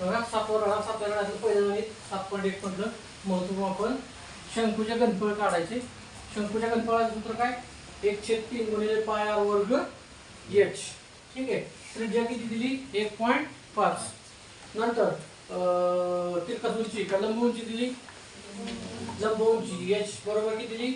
बघा सापवर रडा सातव्या रडाचं पहिलं गणित सात पॉईंट एक म्हटलं. महत्त्व आपण शंकूच्या गणपळ काढायचे. शंकूच्या गणपळाचं सूत्र काय? एक छेद तीन गुणिले पाय आर वर्ग एच ठीक आहे? त्रिज्या किती दिली? एक पॉईंट पाच. नंतर तिरकस उंची का लंब उंची दिली? लंब उंची एच बरोबर किती दिली?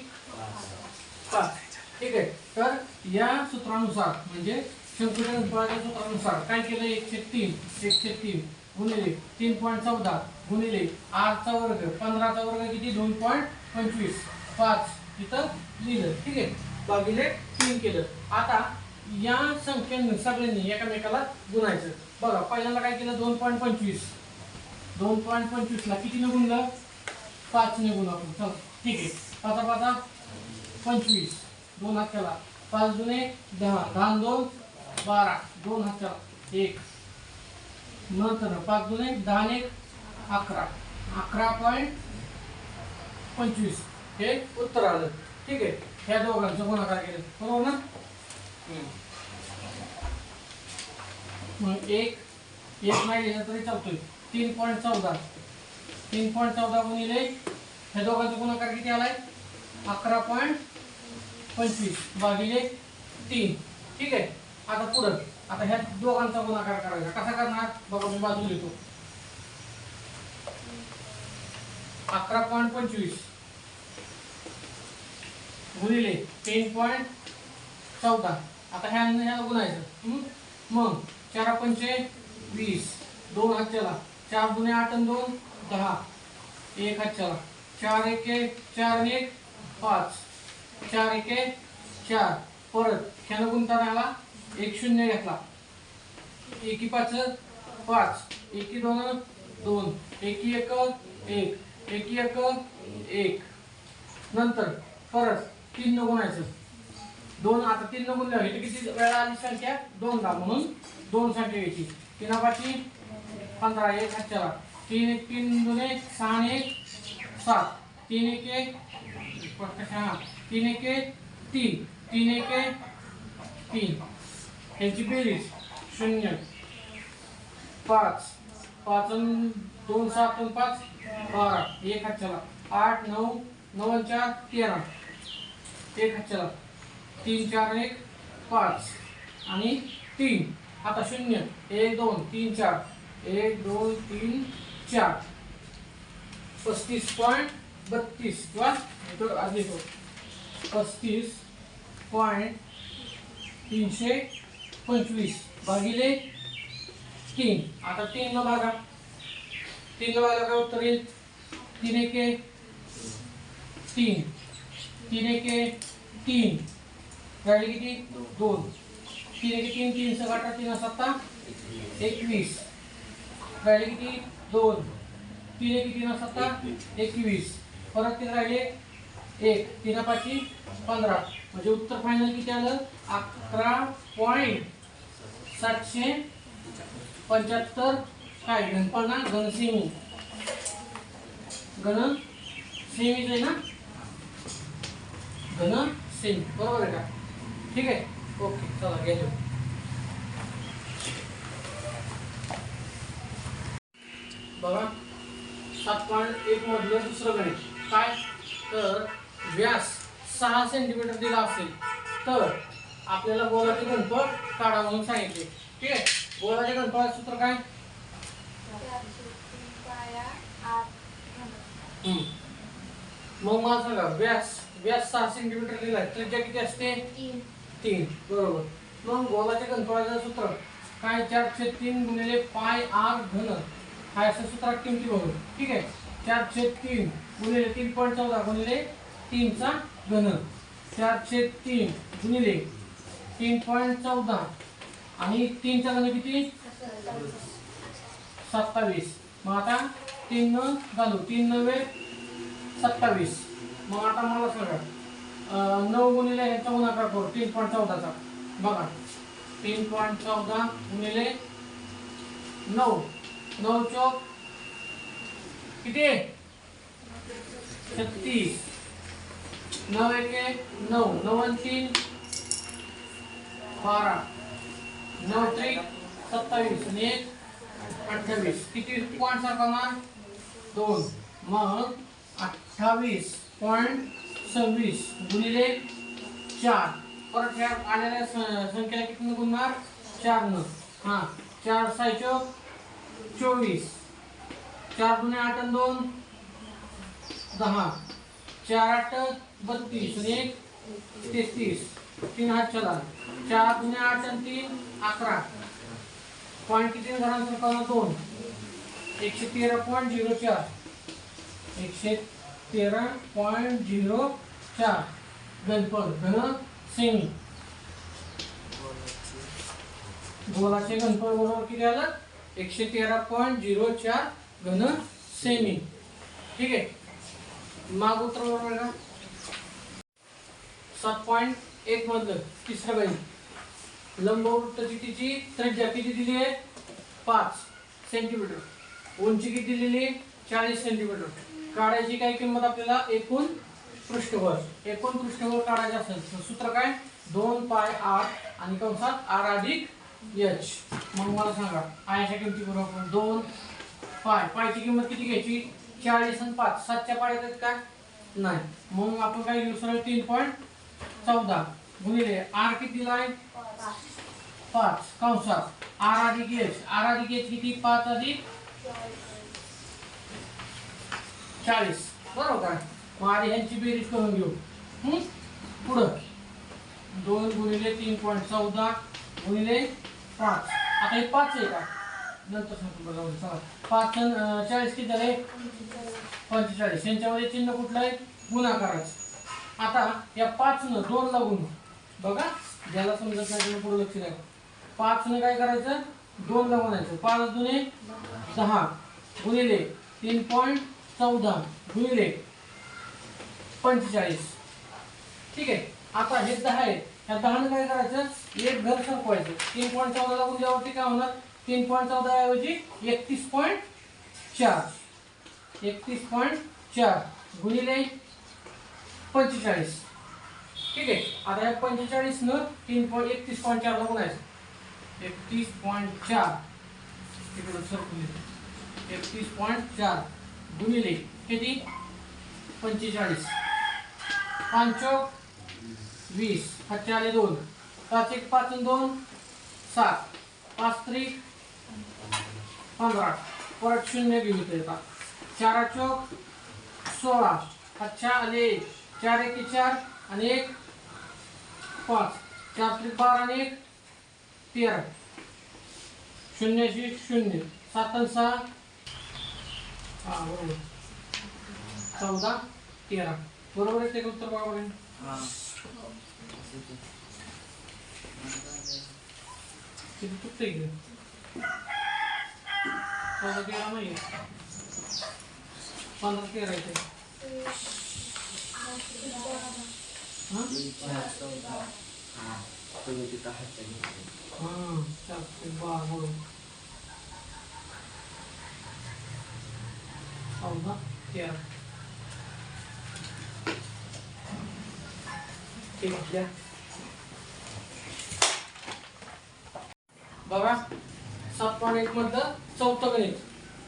पाच. ठीक आहे? तर या सूत्रानुसार म्हणजे शंकूच्या गणपळाच्या सूत्रानुसार काय केलं? एकशे तीन. एकशे तीन. गुणिले तीन पॉईंट चौदा गुणिले आठचा वर्ग पंधराचा वर्ग किती? दोन पॉईंट पंचवीस. पाच इथं लिहिलं. ठीक आहे? भागिले तीन केलं. आता या संख्येनं सगळ्यांनी एकामेकाला गुणायचं. बघा पहिल्यांदा काय केलं? दोन पॉईंट पंचवीस. दोन पॉईंट पंचवीसला कितीने गुणलं पाचने गुण आपण. चल ठीक आहे. पाचा पाचा. पंचवीस. दोन हात केला. पाच जुने दहा. दहा दोन बारा. दोन हात केला. एक. नंतर पाच दोन एक दहा एक अकरा. अकरा पॉईंट पंचवीस. हे उत्तर आलं. ठीक आहे. ह्या दोघांचं गुणाकार केलं. बरोबर ना? एक एक नाही लिहिलं तरी चालतोय. तीन पॉईंट चौदा. तीन पॉईंट चौदा गुणिले ह्या दोघांचा गुणाकार किती आलाय? अकरा पॉईंट पंचवीस. भागिले तीन. ठीक आहे. आता पुढं. आता ह्या दोघांचा गुणाकार करायचा. कसा करणार? बघा मी बाजू लिहितो. अकरा पॉईंट पंचवीस. गुणिले तीन पॉईंट चौदा. आता ह्या ह्याला गुणायचं. मग चार पंचे वीस. दोन हात चला चार गुणे आठ आणि दोन दहा. एक हात चला चार एके चार एक पाच. चार एके चार. परत ह्याला गुंता राहिला एक शून्य घेतला. एकी पाच पाच. एकी दोन दोन. एकी एक एक. एकी एक एक. नंतर परत तीन न गुणायचं दोन आता तीन न गुणल्यावर इथे किती वेळा आली संख्या? दोनदा. म्हणून दोन संख्या घ्यायची. तीन पंधरा. एक हजारा तीन एक तीन दोन एक. सहा एक सात. तीन एक एक. स्पष्ट सांगा तीन एक एक तीन. तीन एक एक तीन. ह्याची बेरीज शून्य. पाच. पाच दोन सात पाच बारा. एक हात आठ नऊ नऊ चार तेरा. एक हात तीन चार एक पाच. आणि तीन. आता शून्य. एक दोन तीन चार. एक दोन तीन चार. पस्तीस पॉईंट बत्तीस. किंवा इथं आधी पस्तीस पॉईंट तीनशे पंचवीस भागिले तीन. आता तीन न भागा. तीन न भागा काय उत्तर येईल? तीन एके तीन. तीन एके तीन. राहिले किती? दोन. तीन एके तीन तीन सगळा अठरा तीन सत्ता एकवीस. राहिले किती? दोन. तीन एके तीन सत्ता एकवीस. परत तीन राहिले एक. तीन पाचशे पंधरा. म्हणजे उत्तर फायनल किती आलं? अकरा पॉईंट सातशे पंच्याहत्तर काय घनपणा ना? घनसेमी घन सेमीच आहे ना? घन सेमी. बरोबर आहे का? ठीक आहे? ओके चला गेलो बघा सात पॉईंट एक मधलं दुसरं गणित. काय? तर व्यास सहा सेंटीमीटर दिला असेल तर आपल्याला बोलायचं गणपत काढा म्हणून सांगितले. ठीक आहे? गोलाच्या गणपताचं सूत्र काय? हम्म. मग मला सांगा व्यास व्यास सहा सेंटीमीटर दिलाय त्रिज्या किती असते? तीन. बरोबर. मग गोलाच्या गणपताचं सूत्र? काय? चारशे तीन गुणिले पाय आर घन. हा असं सूत्रात किमती बघू ठीक आहे? चारशे तीन गुणिले तीन पॉईंट चौदा गुणिले तीनचा घन. चारशे तीन गुणिले तीन पॉईंट चौदा. आणि तीन चांगले किती? सत्तावीस. मग आता तीन न घालू. तीन नव्हे सत्तावीस. मग आता मला सांगा नऊ गुणिले ह्याचा गुणाकार करू. तीन पॉईंट चौदाचा. बघा. तीन पॉईंट चौदा गुणिले नऊ. नऊ चौक किती? छत्तीस. नऊ एके नऊ. नऊ आणि तीन? बारा नऊ त्रिक सत्तावीस आणि एक अठ्ठावीस. किती पॉईंट सरकवणार दोन. मग अठ्ठावीस पॉईंट सव्वीस गुणिले चार. परत ह्या आलेल्या संख्येला किती गुणणार? चार न. हां चार सायचो चोवीस. चार दुने आठ आणि दोन दहा. चार आठ बत्तीस आणि एक तेहतीस. तीन हात चला चार दुने आठ आणि तीन अकरा. पॉईंट किती घरांचं दोन. एकशे तेरा पॉईंट झिरो चार. एकशे तेरा पॉईंट झिरो चार. गणपत घन सेमी. गोलाचे गणपत बरोबर किती आलं? एकशे तेरा पॉईंट झिरो चार घन सेमी. ठीक आहे? माग उत्तर बरोबर का? सात पॉईंट एक मधलं तिसऱ्या बाई लंबवृत्ताची तिची त्रिज्या किती दिली आहे? पाच सेंटीमीटर उंची किती दिलेली आहे? चाळीस सेंटीमीटर काढायची काय किंमत आपल्याला? एकूण पृष्ठभर. एकूण पृष्ठभर काढायचे असेल तर सूत्र काय? दोन पाय आर आणि कंसात आर अधिक एच. मग मला सांगा आयच्या किमती बरोबर दोन पाय. पायची किंमत किती घ्यायची? चाळीस आणि पाच. सातच्या पाड्यात आहेत का? नाही. मग आपण काय घेऊ? सरळ तीन पॉईंट चौदा गुणिले आर किती आहे? पाच. कंसात. आर अधिक एच आर अधिक एच किती? पाच अधिक चाळीस. बरोबर. काय मग आधी ह्यांची बेरीज करून घेऊ. पुढं. दोन गुणिले तीन पॉईंट चौदा गुणिले पाच. आता हे पाच आहे का? नंतर सांगतो बघा सांगा पाच चाळीस किती झाले? पंचेचाळीस. यांच्यामध्ये चिन्ह कुठलं आहे? गुणाकाराचं. आता या पाच न दोन लागून बघा ज्याला समजत नाही त्याला पुढे लक्ष द्या. पाच न काय करायचं? दोन ला गुणायचं पाच दुने दहा गुणिले तीन पॉईंट चौदा. गुणिले पंचेचाळीस. ठीक आहे? आता हे दहा आहे ह्या दहानं काय करायचं? एक घर सरकवायचं तीन पॉईंट चौदा लागून द्यावरती काय होणार? तीन पॉईंट चौदा ऐवजी एकतीस पॉईंट चार. एकतीस पॉईंट चार. गुणिले पंचेचाळीस. ठीक आहे. आता या पंचेचाळीस न तीन पॉईंट एकतीस पॉईंट चार लागून आहे एकतीस पॉईंट चार. तिकडं सरकून एकतीस पॉईंट चार गुणिले किती? पंचेचाळीस. पाच वीस. हातचे आले दोन. पाच एक पाच दोन सात. पाच त्रिक पंधरा. परत शून्य घेऊ इथे येतात चारा चौक सोळा. हातच्या आले एक. चार एक चार आणि एक पाच. चार त्रिक बारा आणि एक तेरा. शून्याशी शून्य. सात आणि सहा. हा बरोबर. चौदा तेरा. बरोबर आहे ते उत्तर बरोबर आहे? चौदा तेरा नाही पंधरा तेरा आहे ते हा तुम्ही तिथं हातच्या घेतले. ठीक आहे बघा सात पॉईंट एक मधलं चौथं गणित.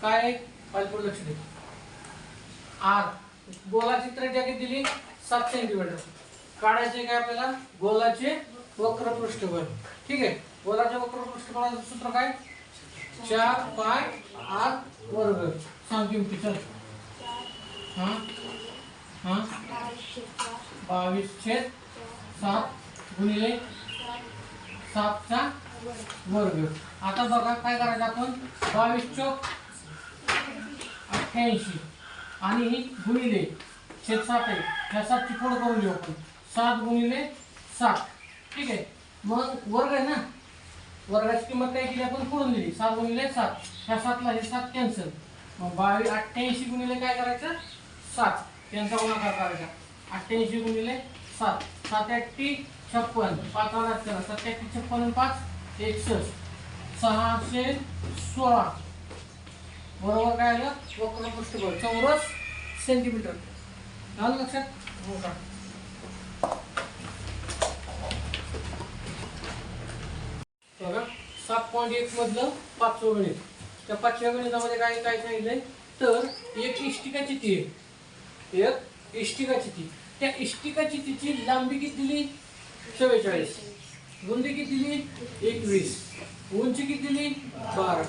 काय आहे? पाहिजे लक्ष दे आर. गोलाची त्रिज्या किती दिली सात सेंटीमीटर काढायचे काय आपल्याला? गोलाचे वक्र पृष्ठबळ ठीक आहे? गोलाच्या वक्र पृष्ठबळाचं सूत्र काय? चार पाय आठ वर्ग. सांग किमती चल. हां? हा? बावीस छेद सात गुणिले सातचा वर्ग. आता बघा काय करायचं आपण? बावीस चौक अठ्ठ्याऐंशी. आणि गुणिले छेद सात आहे ह्या सातची फोड करून घेऊ आपण. सात गुणिले सात ठीक आहे? मग वर्ग आहे ना? वर्गाची किंमत काय केली आपण? फोडून दिली. सात गुणिले सात. ह्या सातला हे सात कॅन्सल मग बावीस अठ्ठ्याऐंशी गुणिले काय करायचं? सात. त्यांचा गुणाकार करायचा. अठ्ठ्याऐंशी गुणिले सात. सात अठ्ठी छप्पन. पाच आला करा छप्पन पाच एकसष्ट. सहाशे सोळा. बरोबर काय आलं वक्र पृष्ठबळ चौरस सेंटीमीटर आलं लक्षात? हो का? बघा सात पॉईंट एक मधलं पाचवं गणित त्या पाचव्या गणितामध्ये काय काय सांगितलंय? तर एक इष्टिकाची ती आहे. एक इष्टिकाची ती त्या इष्टिकाची चितीची लांबी किती दिली? चव्वेचाळीस. रुंदी किती दिली? एकवीस. उंची किती दिली? बारा.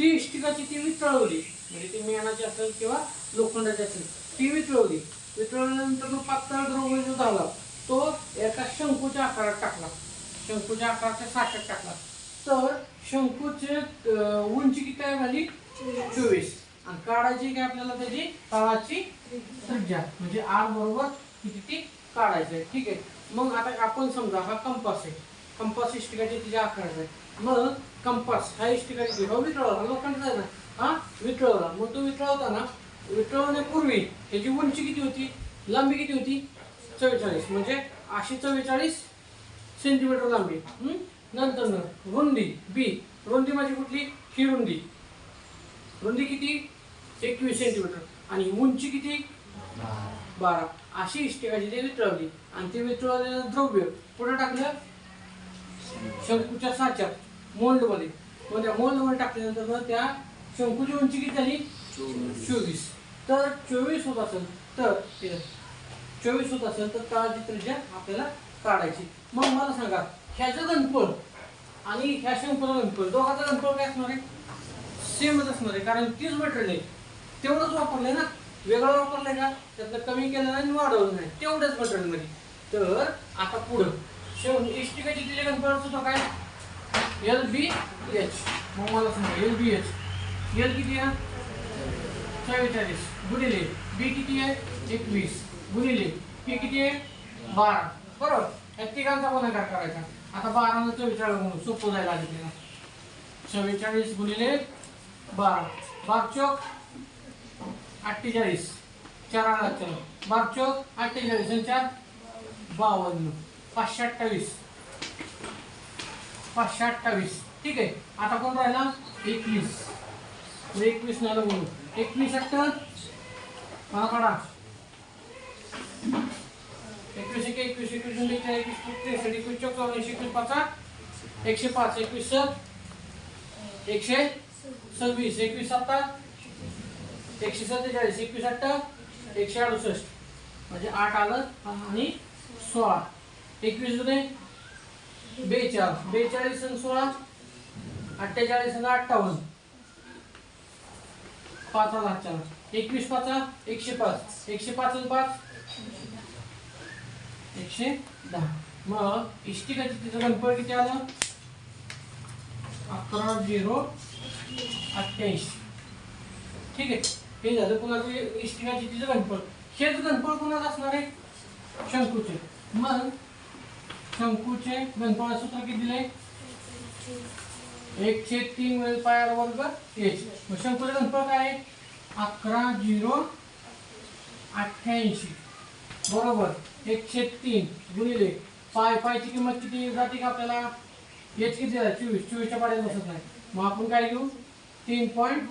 ती इष्टिकाची ती वितळवली. म्हणजे ती मेणाची असेल किंवा लोखंडाची असेल ती वितळवली. वितळवल्यानंतर जो पातळ द्रव्य जो झाला. तो एका शंकूच्या आकारात टाकला. शंकूच्या आकाराच्या साच्यात टाकला. तर शंकूचे उंची किती काय झाली चोवीस. आणि काढायची काय आपल्याला त्याची? तळाची त्रिज्या. म्हणजे आर बरोबर किती ती काढायची आहे. ठीक आहे. मग आता आपण समजा हा कंपास आहे. कंपास इष्टिकाची तिच्या आकाराचा आहे. मग कंपास. हा ठिकाणी हा हो, वितळवला लोखंडाचा आहे ना? हा? वितळवला मग तो वितळवताना वितळवण्यापूर्वी त्याची उंची किती होती? लांबी किती होती? चव्वेचाळीस. म्हणजे अशी चव्वेचाळीस सेंटीमीटर लांबी. नंतर न रुंदी. बी रुंदी माझी कुठली? ही रुंदी. रुंदी किती? एकवीस सेंटीमीटर आणि उंची किती? बारा. अशी इष्टिकाची ते वितळवली आणि ते वितळवलेलं द्रव्य पुढे टाकलं? शंकूच्या साच्यात. मोल्डमध्ये. मग त्या मोल्डमध्ये टाकल्यानंतर त्या शंकूची उंची किती झाली? चोवीस. तर चोवीस होत असेल तर चोवीस होत असेल तर तळाची त्रिज्या आपल्याला काढायची. मग मला सांगा ह्याचं गणपळ आणि ह्या शंकूचा गणपळ दोघाचा गणपळ काय असणार आहे? सेमच असणार आहे कारण तीच मटेरियल आहे. तेवढंच वापरलंय ना? वेगळं वापरलंय का? त्यातलं कमी केलं नाही आणि वाढवलं नाही. तेवढंच मटेरियलमध्ये. तर आता पुढं. शेव इष्टिकाची तिचे गणपळ सुद्धा काय एल बी एच मग मला सांगा एल बी एच एल किती आहे चव्वेचाळीस गुणिले बी किती आहे एकवीस गुणिले पी किती आहे बारा बरोबर या तिघांचा गुणाकार करायचा आता बारा चव्वेचाळीस म्हणून सोपं जायला लागेल चव्वेचाळीस गुणिले बारा बार चौक अठ्ठेचाळीस चार आला चल बार चौक अठ्ठेचाळीस आणि चार बावन्न पाचशे अठ्ठावीस पाचशे अठ्ठावीस. ठीक आहे. आता कोण राहिला? एकवीस. एकवीस नाही म्हणून. एकवीस अठ्ठ मला काढा. एकवीस एक एकवीस एकवीस एकवीस एकवीस त्रेसष्ट एकवीस चौऱ्याऐंशी एकवीस पाचा एकशे पाच एकवीस सात एकशे सव्वीस एकवीस सत्ता. एकशे सत्तेचाळीस एकवीस अठ्ठ. एकशे अडुसष्ट. म्हणजे आठ आलं आणि सोळा. एकवीस जुने बेचाळीस बेचाळीस सोळा अठ्ठेचाळीस आणि अठ्ठावन्न. पाच आला चार एकवीस पाचा एकशे पाच. एकशे पाच पाच. एकशे दहा. मग इष्टिकाची तिचं गणपळ किती आलं? अकरा झिरो अठ्ठ्याऐंशी. ठीक आहे. हे झालं कुणाचं इष्टिकाची तिचं गणपळ हेच गणपळ कुणाचं असणार आहे? शंकूचे. मग शंकूचे घनफळ सूत्र किती दिले? एकशे तीन वेळ पायाला वर्ग एच मग शंकूचे घनफळ काय आहे? अकरा झिरो अठ्ठ्याऐंशी. बरोबर. एकशे तीन गुणिले पाय पायची किंमत किती जाते का आपल्याला? एच किती जाते चोवीस. चोवीसच्या पाड्यात बसत नाही. मग आपण काय घेऊ? तीन पॉईंट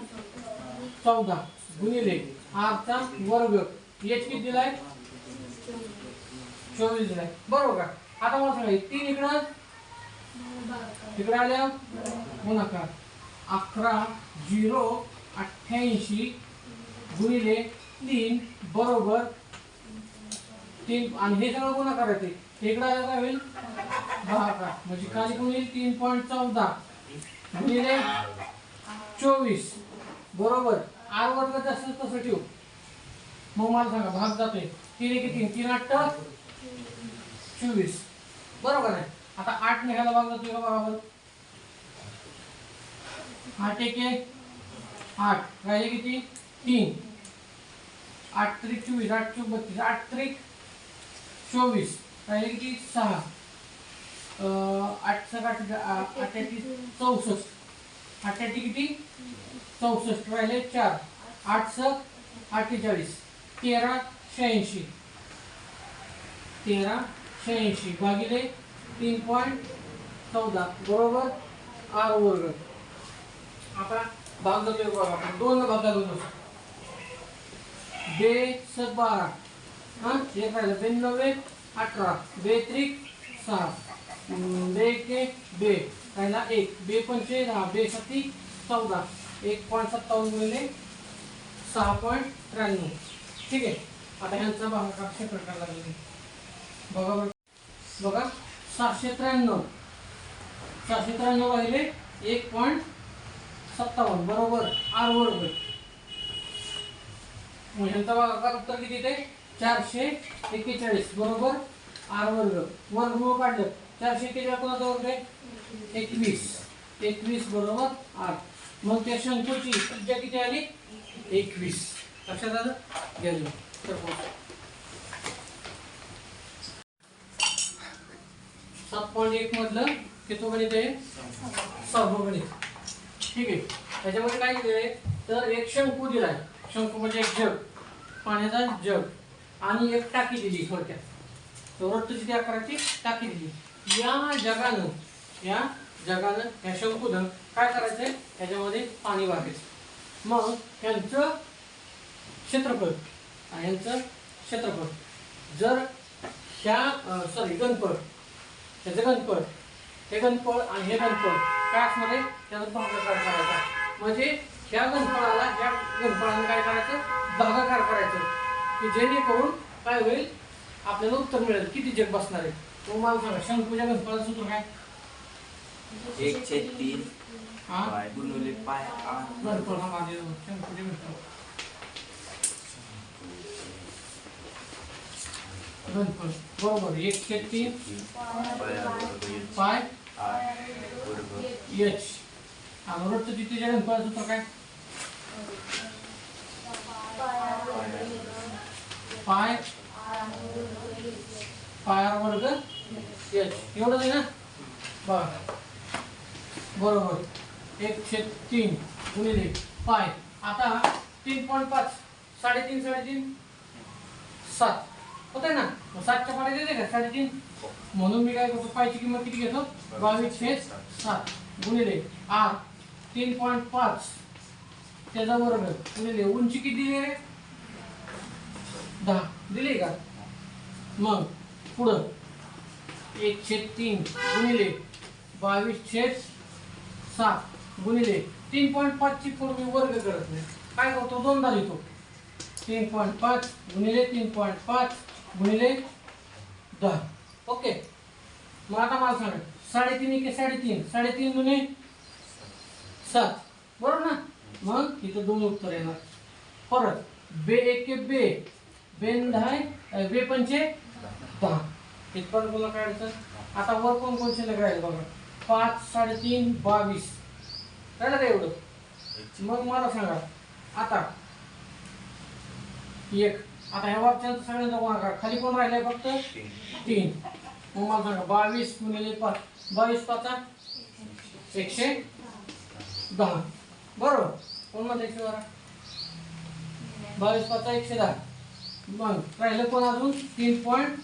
चौदा गुणिले आरचा वर्ग. एच किती दिलाय? चोवीस दिलाय. बरोबर का? आता मला सांगा तीन इकडं तिकडे आल्या गुणाकार अकरा झिरो अठ्ठ्याऐंशी गुणिले तीन बरोबर तीन आणि हे सगळं गुणाकार येते इकडे आलं काय होईल? भागाकार म्हणजे खाली कोण येईल तीन पॉईंट चौदा. गुणिले चोवीस. बरोबर. आर वर्ग जास्त तसं ठेवू. मग मला सांगा भाग जातोय. तीन एक तीन तीन आठ चोवीस. बरोबर आहे. आता आठ निघायला भाग जातोय बरोबर आठ एक आठ. राहिले किती? तीन. आठ त्रिक चोवीस आठ चोक बत्तीस आठ त्रिक चोवीस. राहिले किती? सहा. आठ सक आठ चौसष्ट. अठ्याहत्ती किती? चौसष्ट. राहिले चार. आठ सक अठ्ठेचाळीस तेरा शहाऐंशी. तेरा शहाऐंशी भागिले तीन पॉईंट चौदा. बरोबर? आर वर्ग. आता भाग जातोय बघा आपण. दोन भागात घालून बे स बारा. हा? एक राहिलं बेनव्वे अठरा. बे त्रिक सहा. बे के बे. राहिला एक. बे पंचे दहा. बे सती चौदा. एक पॉईंट सत्तावन्न गुणिले सहा पॉईंट त्र्याण्णव. ठीक आहे? आता ह्यांचा भागाकार क्षेत्र करायला लागेल. बघा बघा सहाशे त्र्याण्णव. सहाशे त्र्याण्णव वाहिले एक पॉईंट सत्तावन्न. बरोबर. आर वर्ग. मग ह्यांचा भागाकार उत्तर किती ते चारशे एक्केचाळीस. बरोबर? आर वर्ग. वर्गमूळ काढलं. चारशे एक्केचाळीस कोणाचा वर्ग आहे? एकवीस. एकवीस बरोबर आर. मग त्या शंकूची त्रिज्या किती आली? एकवीस. लक्षात आलं? गेलं तर सात पॉईंट एक मधलं किती गणित आहे. सहावं गणित ठीक आहे. त्याच्यामध्ये काय दिलेलं आहे? तर एक शंकू दिलाय. शंकू म्हणजे एक जग. पाण्याचा जग. आणि एक टाकी दिली थोडक्यात. रक्तची त्या आकाराची? टाकी दिली. या जगानं या जगानं या शंकूनं काय करायचंय? त्याच्यामध्ये पाणी वागायचं मग यांचं क्षेत्रफळ ह्यांचं यांचं क्षेत्रफळ. जर ह्या सॉरी गणपत त्याचं गणपळ हे गणपळ आणि हे गणपळ काय असणार आहे? त्याचा भागाकार करायचा. म्हणजे ह्या गणपळाला ह्या गणपळानं काय करायचं? भागाकार करायचं. की जेणेकरून काय होईल? आपल्याला उत्तर मिळेल. किती जग बसणार आहे? तो मला सांगा. शंकूच्या गणपळाचं सूत्र काय? एक छेद तीन. हा? गुणवले पाय गणपळ हा माझे शंकूचे गणपळ गणपळ बरोबर एक ते तीन. पाय. एच आणि रोजचं तिथे गणपळाचं सूत्र काय? पाय. पायार वर्ग. एच एवढंच आहे ना? बघा बरोबर. एक छेद तीन. गुणिले पाय. आता तीन पॉईंट पाच. साडेतीन साडेतीन. सात. होते ना. मग सातच्या पाड्या देते का? साडेतीन. म्हणून मी काय करतो पायची किंमत किती घेतो? बावीस छेद सात. गुणिले आर तीन पॉईंट पाच. त्याचा वर्ग गुणिले उंची किती आहे दहा. दिली का? मग पुढं. एक छेद तीन. गुणिले बावीस छेद सात. गुणिले तीन पॉईंट पाचची पूर्ण मी वर्ग करत नाही. काय करतो? दोनदा लिहितो. तीन पॉईंट पाच. गुणिले तीन पॉईंट पाच. गुणिले दहा. ओके. मग आता मला सांगा. साडेतीन एके साडेतीन. साडेतीन गुणे सात. बरोबर ना? मग इथं दोन उत्तर येणार. परत बे एके बे. बेन दहा बे पंचे दहा. इथपर्यंत तुला काढायचं. आता वर कोण कोण शिल्लक राहील बघा. पाच साडेतीन बावीस. राहिलं का एवढं? मग मला सांगा. आता एक. आता ह्या वाक्यांचा सगळ्यांचा गुणाकार खाली कोण राहिलाय फक्त? तीन. मग मला सांगा बावीस गुणिले पाच बावीस पाचा? एकशे दहा. बरोबर. कोण म्हणते एकशे बारा? बावीस पाचा एकशे दहा. मग राहिलं कोण अजून? तीन पॉईंट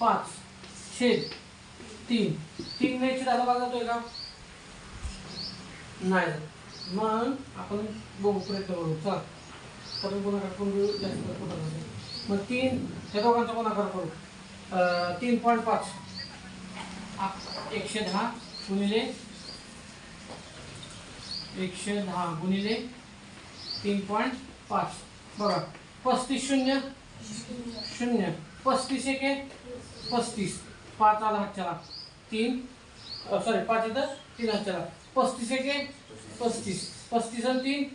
पाच. छेद तीन. तीन एकशे दहा भाग जातोय का? नाही. मग आपण बघू प्रयत्न करू. चला. परत गुणाकार करून जास्त कुठं नाही. मग तीन त्या दोघांचा गुणाकार करू तीन पॉईंट पाच. एकशे दहा गुणिले एकशे दहा गुणिले तीन पॉईंट पाच. बघा पस्तीस शून्य. शून्य. पस्तीस एक पस्तीस. पाच आला हातच्याला. तीन. सॉरी पाच येतं. तीन हातच्याला. पस्तीस एक पस्तीस. पस्तीस आणि तीन.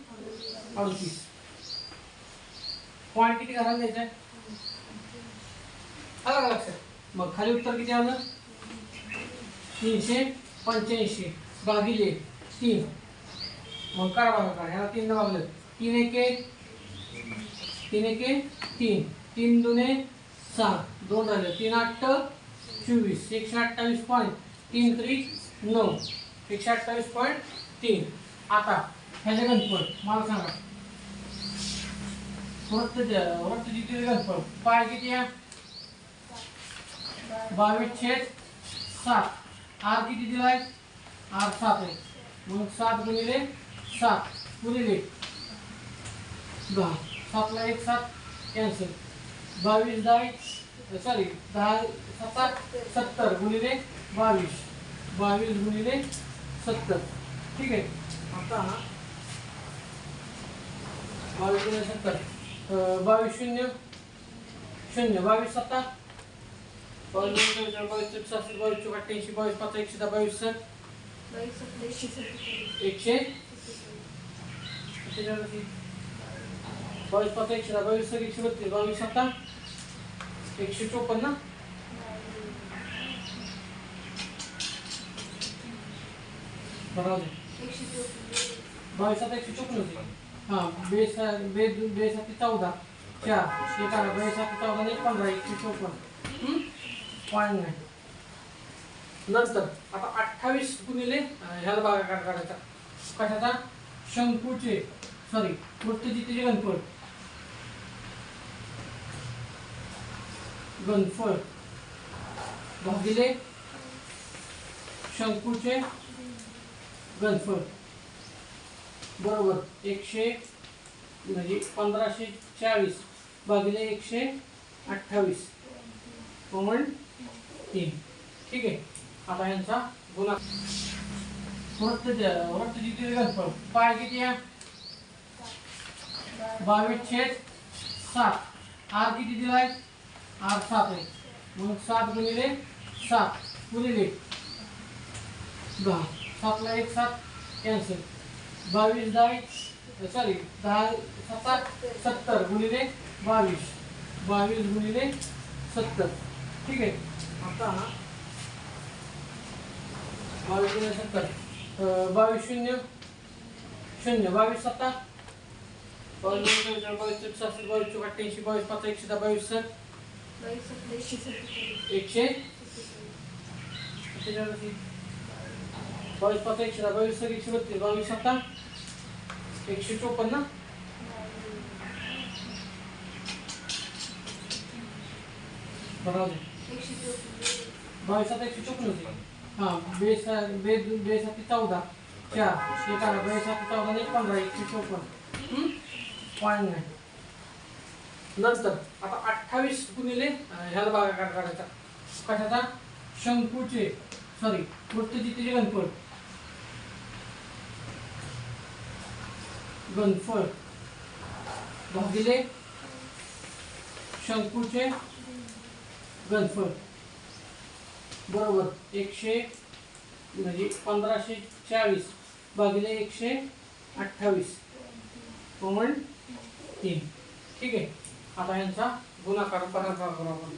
अडतीस. पॉईंट किती घराला द्यायचा आहे आलं का लक्षात? मग खाली उत्तर किती आलं? तीनशे पंच्याऐंशी भागिले तीन. मग काय भागाकार ह्याला तीन भागलं तीन एक तीन एक तीन. तीन दोने सहा दोन राहिले तीन आठ चोवीस. एकशे अठ्ठावीस पॉईंट तीन त्री नऊ. एकशे अठ्ठावीस पॉईंट तीन. आता ह्याच्या गणपत मला सांगा. वरत किती गणपत पाय किती आहे बावीस छेद सात आर किती दिलाय आर सात आहे मग सात गुणिले सात गुणिले दहा सातला एक सात कॅन्सल बावीस दहा सॉरी दहा सात सत्तर गुणिले बावीस बावीस गुणिले सत्तर ठीक आहे आता बावीस गुणिले सत्तर अं, बावीस शून्य शून्य बावीस सत्ता बावीस दोन चौवेचाळीस, बावीस त्रेपन्न, सहासष्ट, बावीस चौक अठ्ठ्याऐंशी बावीस पाच एकशे दहा बावीस सर एकशे बावीस पाच एकशे दहा बावीस सर एकशे बत्तीस बावीस सत्ता एकशे चोपन्न बरोबर बावीस सात एकशे चोपन्न होते हां बेस चौदा. चार. एक आला बेस चौदा आणि एक पंधरा एकशे चोपन्न. पॉईंट नाही नंतर आता अठ्ठावीस गुणिले अं, ह्याला भागा काढ काढायचा. कशाचा? शंकूचे. सॉरी वृत्तजितीचे गणपत गणफळ भागिले शंकूचे गणफळ बरोबर. एकशे म्हणजे पंधराशे चाळीस भागिले एकशे अठ्ठावीस. पॉईंट तीन. ठीक आहे. आता यांचा गुन्हा वृत्त वृत्तजिती गणफळ पाय किती आहे? बावीस छेद सात. आर किती दिलाय? आर सात आहे. मग सात गुणिले सात. गुणिले दहा. सातला एक सात कॅन्सल. बावीस दहा सॉरी दहा सत्ता सत्तर गुणिले बावीस बावीस गुणिले सत्तर ठीक आहे आता बावीस गुणिले सत्तर अं, बावीस शून्य शून्य बावीस सत्ता बावीस दोन चौवेचाळीस, बावीस त्रेपन्न, सहासष्ट, बावीस चौक अठ्ठ्याऐंशी बावीस पाच एकशे दहा बावीस सर एकशे बावीस पाच एकशे दहा बावीस सर एकशे बत्तीस. बावीस सत्ता एकशे चोपन्न? बरोबर बावीस सात एकशे चोपन्न होते. हां बेस बेस बेस सात चौदा. चार एक आला. बेस सात चौदा एक पंधरा एकशे चोपन्न. पॉईंट नाही. नंतर आता अठ्ठावीस गुणिले ह्याला भागाकार काढायचा. कशाचा? शंकूचे. सॉरी वृत्तजितीचे गणपत घनफळ भागिले शंकूचे घनफळ बरोबर एकशे म्हणजे पंधराशे चाळीस भागिले एकशे अठ्ठावीस पॉईंट तीन ठीक आहे आता यांचा गुणाकार भागाकार करू आपण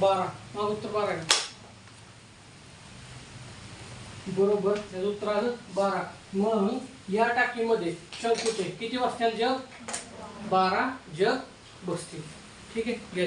बारा. मग उत्तर बारा आहे. बरोबर त्याचं उत्तर आलं बारा. म्हणून या टाकीमध्ये शंकूचे किती बसतील जग? बारा. जग बसतील. ठीक आहे? घ्या